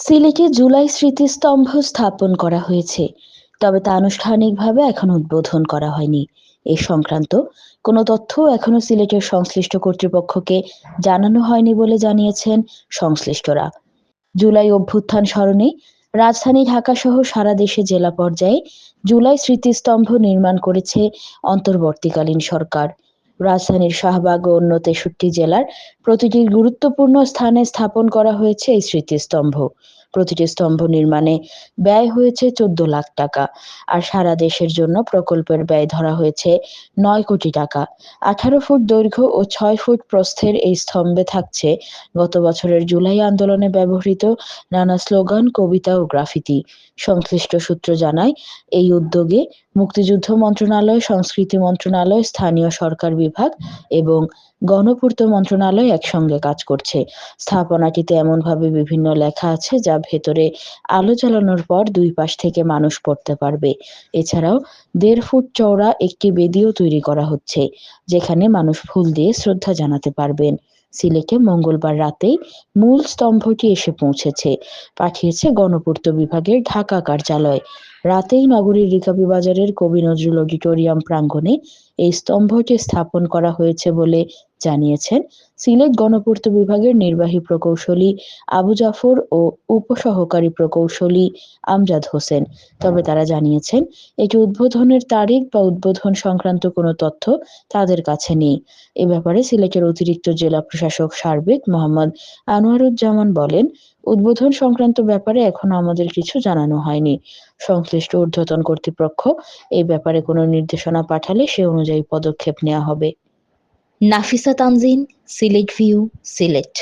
সিলেটে জুলাই স্মৃতিস্তম্ভ স্থাপন করা হয়েছে, তবে তা আনুষ্ঠানিকভাবে এখনও উদ্বোধন করা হয়নি। এ সংক্রান্ত কোনো তথ্য এখনও সিলেটের সংশ্লিষ্ট কর্তৃপক্ষকে জানানো হয়নি বলে জানিয়েছেন সংশ্লিষ্টরা। জুলাই অভ্যুত্থান স্মরণে রাজধানী ঢাকা সহ সারা দেশে জেলা পর্যায়ে জুলাই স্মৃতিস্তম্ভ নির্মাণ করেছে অন্তর্বর্তীকালীন সরকার। রাজধানীর শাহবাগ ও অন্য তেষট্টি জেলার প্রতিটি গুরুত্বপূর্ণ স্থানে স্থাপন করা হয়েছে এই স্মৃতিস্তম্ভ। প্রতিটি স্তম্ভ নির্মাণে ব্যয় হয়েছে চোদ্দ লাখ টাকা আর সারা দেশের জন্য প্রকল্পের ব্যয় ধরা হয়েছে নয় কোটি টাকা। আঠারো ফুট দৈর্ঘ্য ও ছয় ফুট প্রস্থের এই স্তম্ভে থাকছে গত বছরের জুলাই আন্দোলনে ব্যবহৃত নানা স্লোগান, কবিতা ও গ্রাফিতি। সংশ্লিষ্ট সূত্র জানায়, এই উদ্যোগে মুক্তিযুদ্ধ মন্ত্রণালয়, সংস্কৃতি মন্ত্রণালয়, স্থানীয় সরকার বিভাগ এবং গণপূর্ত মন্ত্রণালয় একসঙ্গে কাজ করছে। স্থাপনাটিতে এমনভাবে বিভিন্ন লেখা আছে যা ভেতরে আলো জ্বালানোর পর দুই পাশ থেকে মানুষ পড়তে পারবে। এছাড়াও দেড় ফুট চওড়া একটি বেদিও তৈরি করা হচ্ছে, যেখানে মানুষ ফুল দিয়ে শ্রদ্ধা জানাতে পারবেন। সিলেটে মঙ্গলবার রাতেই মূল স্তম্ভটি এসে পৌঁছেছে, পাঠিয়েছে গণপূর্ত বিভাগের ঢাকা কার্যালয়। রাতেই নগরীর রিকাবি বাজারের কবি নজরুল অডিটোরিয়াম প্রাঙ্গণে এই স্তম্ভটি স্থাপন করা হয়েছে বলে জানিয়েছেন সিলেট গণপূর্ত বিভাগের নির্বাহী প্রকৌশলী আবু জাফর ও উপসহকারী প্রকৌশলী আমজাদ হোসেন। তবে তারা জানিয়েছেন, এটি উদ্বোধনের তারিখ বা উদ্বোধন সংক্রান্ত কোনো তথ্য তাদের কাছে নেই। এ ব্যাপারে সিলেটের অতিরিক্ত জেলা প্রশাসক সার্বিক মোহাম্মদ আনোয়ারুজ্জামান বলেন উদ্বোধন সংক্রান্ত ব্যাপারে এখনও আমাদের কিছু জানানো হয়নি। সংশ্লিষ্ট ঊর্ধ্বতন কর্তৃপক্ষ এই ব্যাপারে কোনো নির্দেশনা পাঠালে সে অনুযায়ী পদক্ষেপ নেওয়া হবে। নাফিসা তানজিন, সিলেট ভিউ, সিলেট।